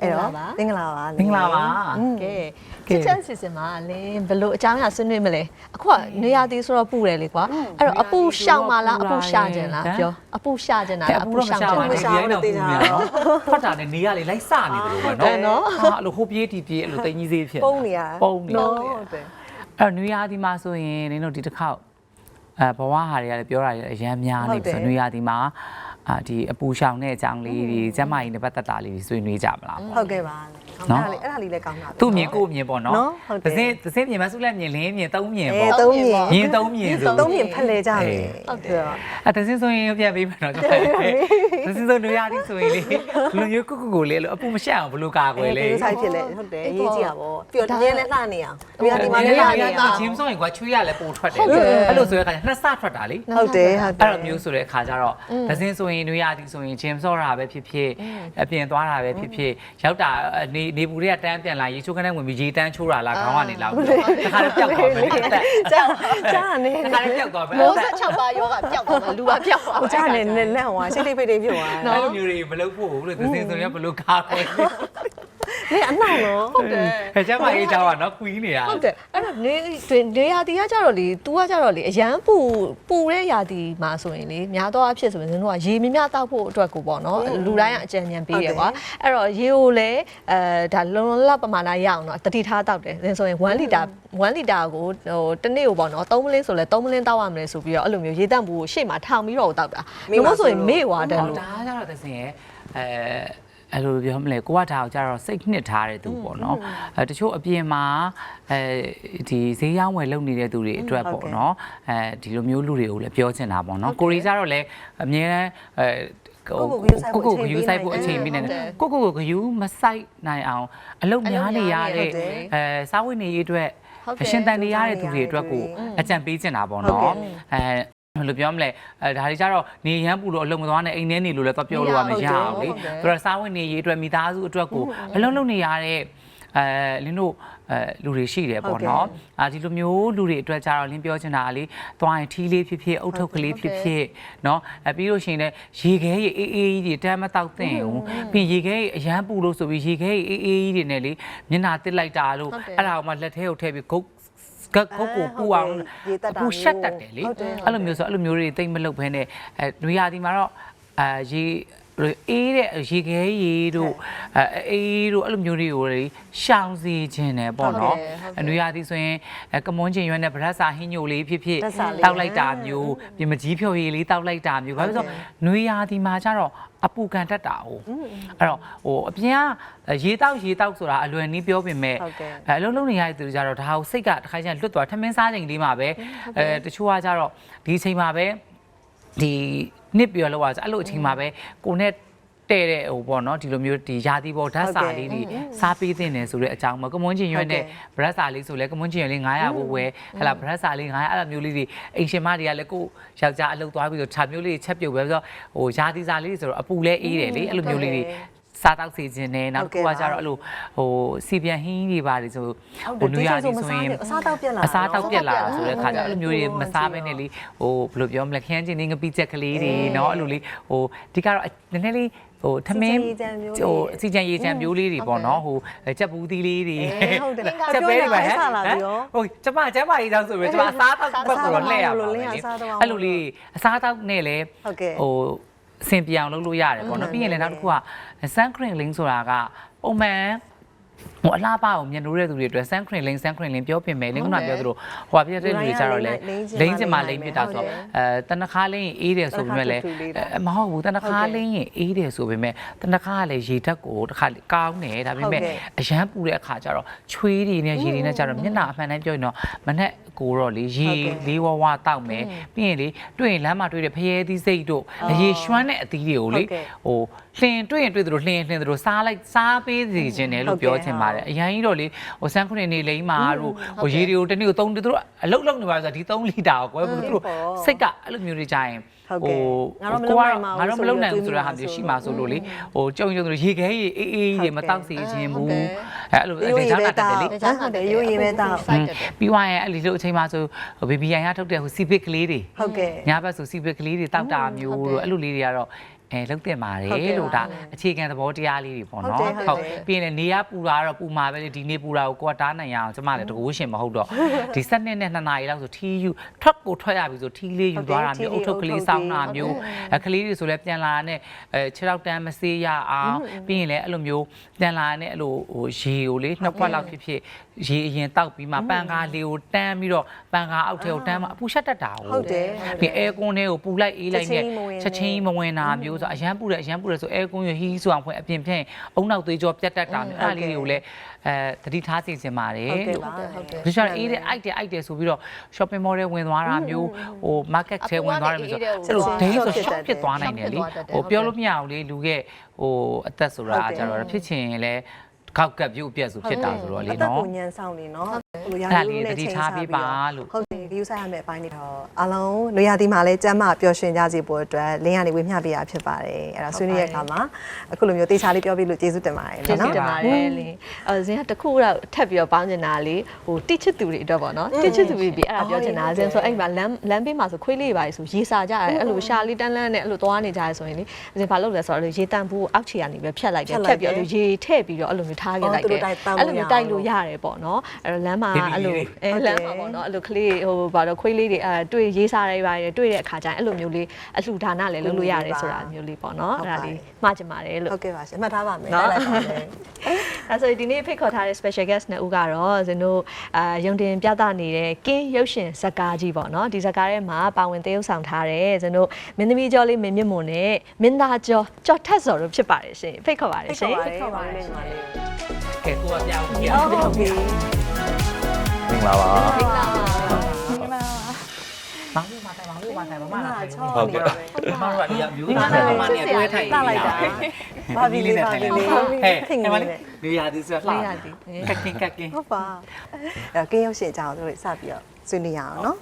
အဲ့တော့မင်္ဂလာပါမင်္ဂလာပါကဲချစ်ချမ်းစီစဉ်မှာလင်းဘလို့အကြောင်းအရာဆွေးနွေးမလဲအခုကနေရာသေးဆိုတော့ပူတယ်လေကွာအဲ့တော့အပူရှောင်မလားအပူရှာခြင်းလားပြောအပူရှာခြင်းလားအဲ့အအပူပူရှောရှောင်င်းခြင်းနေလားဒီရိုင်းတော့ပူနေနော်ဖတ်တာနဲ့နေရလေလိုက်စနေတယ်လို့ပဲနော်ဟာအဲ့လိုဟိုပြေးတီပြေးအဲ့လိုတိတ်ကြီးစေးဖြစ်ပုံနေရပုံနေဟုတယ်တ်တယ်အဲ့နွေရာသီမှာဆိုရင်နင်တို့ဒီတစ်ခေါက်အဲဘဝဟာတွေကလည်းပြောတာရအရန်များနေပြီဆိုနွေရာသီမှာ အာဒီအပူရှောင်တဲ့အကြောင်းလေးတွေကျမကြီးနဲ့ပတ်သက်တာလေးတွေဆွေးနွေးကြမလားဟုတ်ကဲ့ပါ နော်အဲ့ဒါလေးအဲ့ဒါလေးလည်းကောင်းတာသူ့မြင်ကို့မြင်ပေါ့နော်နော်ဟုတ်တယ်တစ်စင်းတစ်စင်းမြင်မဆုလက်မြင်လင်းမြင်သုံးမြင်အဲပေါ့ သုံးမြင်မြင်သုံးမြင်ဆို သုံးမြင်ဖက်လဲကြမယ်ဟုတ်တယ် အဲ့တစ်စင်းဆိုရင်ပြန်ပေးမယ်နော်တစ်စင်းဆိုနွေရာသီဆိုရင်လေလူမျိုးကုကုကိုလေလို့အပူမရှက်အောင်ဘလို့ကာကွယ်လေဒီဆိုင်ဖြစ်လဲဟုတ်တယ်ရေးကြည့်ရပါဘောပျော်တည်းလဲလှနေအောင်ဒီဟာဒီမှာလဲလှနေအောင် ဂျင်းဆိုရင်ကွာချွေးရလဲပိုထွက်တယ်ဟုတ်တယ် အဲ့လိုဆိုတဲ့အခါကျနှစ်ဆထွက်တာလေ ဟုတ်တယ်ဟုတ်တယ် အဲ့လိုမျိုးဆိုတဲ့အခါကျတော့ဒဇင်းဆိုရင်နွေရာသီဆိုရင်ဂျင်းစောတာပဲဖြစ်ဖြစ်အပြင်သွားတာပဲဖြစ်ဖြစ်ရောက်တာနေနေပူတွေကတန်းပြန်လာရေချိုးခန်းထဲဝင်ပြီးရေတန်းချိုးတာလားခေါင်းကနေလောက်တခါတော့ပျောက်သွားမယ်အဲ့ဒါကြာကြာနေတခါတော့ပျောက်သွားမယ်မိုးဆက်6ပါးယောဂပျောက်သွားမှာလူပါပျောက်သွားဟိုကြာနေနဲ့နဲ့ဟိုစိတ်လေးဖိတ်လေးဖြစ်သွားအဲ့လိုမျိုးတွေမလုပ်ဖို့လို့ဒဇင်းဆိုရင်ဘလို့ကားပဲ လေအနောက်နော်ဟုတ်တယ်အဲကျမကြီးကြောက်တာနော်ခွီးနေတာဟုတ်တယ်အဲ့တော့နေနေရာတီကကြတော့လေ तू ကကြတော့လေအရန်ပူပူတဲ့ရာတီမှာဆိုရင်လေများတော့အဖြစ်ဆိုရင်တို့ကရေမြမြတောက်ဖို့အတွက်ကိုပေါ့နော်လူတိုင်းကအကြံဉာဏ်ပေးတယ်ကွာအဲ့တော့ရေကိုလည်းအဲဒါလုံလုံလောက်ပမာဏရအောင်တော့တတိထားတောက်တယ်ဒါဆိုရင်1လီတာ1လီတာကိုဟိုတစ်နေ့ကိုပေါ့နော်3မလင်းဆိုလဲ3မလင်းတောက်ရမယ်ဆိုပြီးတော့အဲ့လိုမျိုးရေတန့်ဘူးကိုရှေ့မှာထောင်ပြီးတော့တောက်တာဘယ်လို့ဆိုရင်မေ့သွားတယ်လို့ဒါကြတော့ဒဇင်းရဲ့အဲ အဲ့လိုပြောမလဲကိုကဒါကိုကြတော့စိတ်နှစ်ထားတဲ့သူပေါ့နော်အဲတချို့အပြင်မှာအဲဒီဈေးရောင်းဝယ်လုပ်နေတဲ့သူတွေအတွက်ပေါ့နော်အဲဒီလိုမျိုးလူတွေကိုလည်းပြောချင်တာပေါ့နော်ကိုရီကြတော့လည်းအမြဲတမ်းအဲကိုကိုဂယူဆိုင်ဖို့အချိန်ပြီးနေတယ်ကိုကိုကိုဂယူမဆိုင်နိုင်အောင်အလုပ်များနေရတဲ့အဲစားဝတ်နေရေးအတွက်အရှင်တန်နေရတဲ့သူတွေအတွက်ကိုအကြံပေးချင်တာပေါ့နော်အဲ ဘယ်လိုပြောမလဲအဲဒါတွေကြတော့နေရမ်းပူလို့အလုံးမသွားနဲ့အိမ်ထဲနေလို့လည်းတော့ပြောလို့ရမရအောင်လေသူတို့စားဝင်နေရေးအတွက်မိသားစုအတွက်ကိုအလုံးလုံးနေရတဲ့အဲလင်းတို့အဲလူတွေရှိတယ်ပေါ့နော်အာဒီလိုမျိုးလူတွေအတွက်ကြတော့လင်းပြောချင်တာကလေသွားရင်ထီးလေးဖြစ်ဖြစ်အုတ်ထုပ်ကလေးဖြစ်ဖြစ်နော်အဲပြီးလို့ရှိရင်လည်းရေခဲရေအေးအေးကြီးတွေတမ်းမတောက်သင့်ဘူးပြီးရေခဲရေအရန်ပူလို့ဆိုပြီးရေခဲရေအေးအေးကြီးတွေနဲ့လေမျက်နှာတစ်လိုက်တာလို့အဲ့ဒါကမှလက်ထဲကိုထည့်ပြီးဂုတ် ကကုတ်ကိုပူအောင်ပူရှက်တတ်တယ်လေအဲ့လိုမျိုးဆိုအဲ့လိုမျိုးတွေတိတ်မလုပ်ဘဲနဲ့အဲနွေရာသီမှာတော့အဲရေ အေးတဲ့ရေခဲရေတို့အဲအေးတို့အဲ့လိုမျိုးတွေကိုလေရှောင်စေခြင်းတယ်ပေါ့နော်အနွေရာသီဆိုရင်ကမွန်းချင်ရွက်နဲ့ဗရက်စာဟင်းညိုလေးဖြစ်ဖြစ်တောက်လိုက်တာမျိုးပြင်မကြီးဖြော်ရည်လေးတောက်လိုက်တာမျိုးဘာလို့ဆိုနွေရာသီမှာကျတော့အပူကန်တတ်တာ哦အဲ့တော့ဟိုအပြင်ကရေတောက်ရေတောက်ဆိုတာအလွယ်နီးပြောပြင်မဲ့အဲအလုံးလုံးနေရတဲ့သူကြတော့ဒါကိုစိတ်ကတစ်ခါကျရင်လွတ်သွားထမင်းစားချိန်လေးမှာပဲအဲတချို့ကကြတော့ဒီအချိန်မှာပဲ ဒီနှစ်ပြောလို့ရဆိုအဲ့လိုအချိန်မှာပဲကိုနဲ့တဲ့တဲ့ဟိုပေါ့နော်ဒီလိုမျိုးဒီယာတီပေါ်ဓာတ်စာလေးတွေစားပေးတင်တယ်ဆိုတဲ့အကြောင်းမှာကမွန်းချင်ရွက်နဲ့ဗရက်စာလေးဆိုလဲကမွန်းချင်ရွက်လေး900ဘို့ဝယ်ဟဲ့လားဗရက်စာလေး900အဲ့လိုမျိုးလေးတွေအိမ်ရှင်မတွေကလည်းကိုယောက်ျားအလုပ်သွားပြီးတော့ခြာမျိုးလေးချက်ပြုတ်ပဲဆိုတော့ဟိုယာတီစာလေးဆိုတော့အပူလဲအေးတယ်လေအဲ့လိုမျိုးလေးတွေ စားတောက်စီခြင်းနဲ့နောက်တစ်ခုကကျတော့အဲ့လိုဟိုစီပြန်ဟင်းတွေပါတယ်ဆိုဟိုနွေရာသီဆိုရင် အစားတောက်ပြက်လာ အစားတောက်ပြက်လာတာဆိုတဲ့ခါကျအဲ့လိုမျိုးတွေမစားဘဲနဲ့လေဟိုဘယ်လိုပြောမလဲခရမ်းချင်းလေးငပိချက်ကလေးတွေเนาะအဲ့လိုလေးဟိုဒီကတော့နည်းနည်းလေးဟိုထမင်းဟိုအစီချံရေချံမျိုးလေးတွေပေါ့နော်ဟိုချက်ဘူးသီးလေးတွေ ဟုတ်တယ် ချက်ပဲတွေပါဟမ် စားလာပြီးရော ဟိုကျမကျမကြီးတောင်းဆိုပြီးကျမအစားတောက်ဘက်ကိုတော့လှည့်ရပါမယ်အဲ့လိုလေးအစားတောက်နဲ့လေ ဟုတ်ကဲ့ ဟို အဆင်ပြေအောင်လုပ်လို့ရတယ်ပေါ့နော်ပြီးရင်လည်းနောက်တစ်ခုက sun cream link ဆိုတာကပုံမှန် ဟိုအလားပါအောင်မြင်လို့တဲ့သူတွေအတွက် sun cream link sun cream link ပြောပြင်မယ်လင်းကပြောသလိုဟိုပြတဲ့လူတွေကြတော့လေလိမ့်ချင်မှလိမ့်ပြတာဆိုအဲတနခါလင်းအေးတယ်ဆိုပေမဲ့လည်းမဟုတ်ဘူးတနခါလင်းရင်အေးတယ်ဆိုပေမဲ့တနခါကလည်းရေဓာတ်ကိုတစ်ခါကောင်းတယ်ဒါပေမဲ့အရန်ပူတဲ့အခါကျတော့ချွေးတွေနဲ့ရေတွေနဲ့ကျတော့မျက်နှာအမှန်တမ်းပြောရင်တော့မနဲ့ကိုတော့လေရေလေးဝဝတောက်မယ်ပြီးရင်လေတွေ့ရင်လမ်းမှာတွေ့တဲ့ဖရဲသီးစိတ်တို့ရေရွှမ်းတဲ့အသီးတွေကိုလေဟိုလှင်တွေ့ရင်တွေ့သလိုလှင်လှင်သလိုစားလိုက်စားပေးစီခြင်းတယ်လို့ပြောချင်ပါတယ်အရင်ကြီးတော့လေဟိုစမ်းခွနဲ့နေလိမ့်မာတို့ဟိုရေတွေကိုတနေ့ကို3လီသူတို့အလုတ်လောက်နေပါဆိုဒီ3လီတာကိုကွယ်ဘူးသူတို့စိတ်ကအဲ့လိုမျိုးတွေကြရင်ဟုတ်ကဲ့ငါတော့မကိုလုပ်ကနိုင်ပါဘူးငါတော့မလုံနိုင်ဘူးဆိုတာဟာမျိုးရှိမှာဆိုလို့လေဟိုကြုံကြုံတို့ရေခဲရေအေးအေးကြီးတွေမတောက်စီခြင်းဘူးအဲ့အဲ့လိုရိုးဒေရီသပဲနာတက်တောတယ်က်လေဟုတ်တယ်ရိုးရီပဲတောက်စိုက်တက်တယ်ပြီးသွားရင်အဲ့ဒီလိုအချိန်မှဆိုဘေဘီယန်ရထုတ်တဲ့ဟိုစီပစ်ကလေးတွေဟုတ်ကဲ့ညဘက်ဆိုစီပစ်ကလေးတွေတောက်တာမျိုးတို့အဲ့လိုလေးတွေကတော့ အဲလုတ်တင်ပါတဟုတ်ကဲ့ယ်လို့ပါဒါအခြေခံသဘောတရားလေးတွေပေါ့ဟုတ်နော်တယ်ဟုတ်တယ်ပြီးရင်လည်းနေရပူတာကတော့ပူမှာပဲလေဒီနေ့ပူတာကိုကိုကတားနိုင်ရအောင်ကျမလည်းတကူရှင်မဟုတ်တော့ဒီစက်နှစ်နဲ့နှစ်နာရီလောက်ဆိုထီးယူထွက်ကိုထွက်ရပြီဆိုထီးလေးယူသွားတာမျိုးဟုတ်အုတယ်တ်ထုတ်ကလေးစောင်းတာမျိုးအခလေးတွေဆိုလည်းပြန်လာတဲ့အဲခြေထောက်တန်းမစေးရအောင်ပြီးရင်လည်းအဲ့လိုမျိုးပြန်လာတဲ့အဲ့လိုဟိုရေကိုလေနှစ်ခွက်လောက်ဖြစ်ဖြစ်ရေအရင်တောက်ပြီးမှပန်ကားလေးကိုတန်းပြီးတော့ပန်ကားအောက်ထဲကိုတန်းမှအပူရှက်တတ်တာဟုတ်တယ်ပြီးအဲကွန်းလေးကိုပူလိုက်အေးလိုက်နဲ့ချချက်က်ချချင်းင်းကြီးမမဝဝင်င်တာတာမျိုးဆိုအရန်ပူတယ်အရန်ပူတယ်ဆိုအဲကွန်းရဟီးဆိုအောင်ဖွင့်အပြင်ဖြင့်အုံနောက်သွေးကြောပြတ်တက်တာမျိုးအဲ့ဒါလေးတွေကိုလည်းအဲတတိထားစီစဉ်ပါတယ်ဟုတ်ကဲ့လို့ပါဟုတ်ကဲ့ဒီချက်အေးတဲ့အိုက်တယ်အိုက်တယ်ဆိုပြီးတော့ shopping mall ထဲဝင်သွားတာမျိုးဟို market ထဲဝင်သွားတယ်မျိုးဆိုအဲ့လိုဒိန်းဆို shock ဖြစ်သွားနိုင်တယ်လေဟိုပြောလို့မရဘူးလေလူရဲ့ဟိုအသက်ဆိုတာကျတော့ဖြစ်ချင်ရင်လည်းခောက်ကပ်ပြုတ်ပြက်ဆိုဖြစ်တာဆိုတော့လေအသက်နော်ကိုညံဆောင်နေနော်ဟိုရာအဲ့ဒါလူလေးနဲ့တတိချိန်ထားစားပေးပြီးပါတော့လို့ဟုတ်တယ် ဒီဥစားရမယ့်အပိုင်းတွေတော့အလုံးလူရသည်မှာလည်းကျမ်းမာပျော်ရွှင်ကြစီဖို့အတွက်လင်းရနေဝေမျှပေးရဖြစ်ပါတယ်အဲ့ဒါဆွေးနွေးရတဲ့အခါမှာအခုလိုမျိုးတေချာလေးပြောပြလို့ကျေးဇူးတင်ပါတယ်ကျေးဇူးနော်တင်ပါတယ်လေအဲဇင်ကတခုတော့ထပ်ပြီးတော့ပေါင်းချင်တာလေဟိုတိချစ်သူတွေအတွက်ပေါ့နော်တိချစ်သူတွေပြီးအဲ့ဒါပြောချင်တာဇင်ဆိုအဲ့မှာလမ်းလမ်းဘေးမှာဆိုခွေးလေးပါလေဆိုရေစာကြရတယ်အဲ့လိုရှာလေးတန်းလန်းနဲ့အဲ့လိုသွားနေကြရဆိုရင်လေဇင်ဘာလုပ်လဲဆိုတော့ရေတန်ဘူးအောက်ခြေကနေပဲဖြတ်လိုက်တယ်ဖြတ်ပြီးတော့ရေထည့်ပြီးတော့အဲ့လိုမျိုးထားခဲ့လိုက်တယ်အဲ့လိုမျိုးတိုက်လို့ရတယ်ပေါ့နော်အဲ့တော့လမ်းမှာအဲ့လိုအဲလမ်းမှာပေါ့နော်အဲ့လိုကလေးဟိုဘာတော့ခွေးလေးတွေအဲတွေ့ရေးစားတွေပါတယ်တွေ့တဲ့အခါကျရင်အဲ့လိုမျိုးလေးအလှဒါနလည်းလုပ်လို့ရတယ်ဆိုတာမျိုးလေးပေါ့နော်အဲ့ဒါလေးမှားချင်ပါတယ်လို့ဟုတ်ကဲ့ပါရှင်အမှတ်ထားပါမယ်နော်လိုက်လိုက်ပါမယ်အဲဆိုဒီနေ့ဖိတ်ခေါ်ထားတဲ့ special guest နှစ်ဦးကတော့ဇင်တို့အာရုံတင်ပြသနေတဲ့ကင်းရုပ်ရှင်ဇာတ်ကားကြီးပေါ့နော်ဒီဇာတ်ကားထဲမှာပါဝင်သရုပ်ဆောင်ထားတဲ့ဇင်တို့မင်းသမီးကျော်လေးမင်းမြင့်မွန်နဲ့မင်းသားကျော်ကျော်ထက်စော်တို့ဖြစ်ပါတယ်ရှင်ဖိတ်ခေါ်ပါတယ်ရှင်ဖိတ်ခေါ်ပါတယ်ညီမလေးကဲကိုကပြောင်းပြဟုတ်ဟုတ်ပြီမင်္ဂလာပါမင်္ဂလာပါမောင်လေး မတိုင်မောင်လေးမတိုင်မမလာတိုင်ဟုတ်ကဲ့မမတို့ကဒီကမျိုးသားမမနဲ့တွဲထိုင်တာလိုက်တာဘာဘီလေးဘာဘီလေးဟဲ့ဖင်ဟဲ့နေမတယ်လေးနေရာဒီဆိုလှလေးရသည်ကက်ကင်ကက်ကင်ဟုတ်ပါအဲကင်းရုပ်ရှင်အကြောင်းတို့စပြီးတော့ဆွေးနွေးရအောင်နော်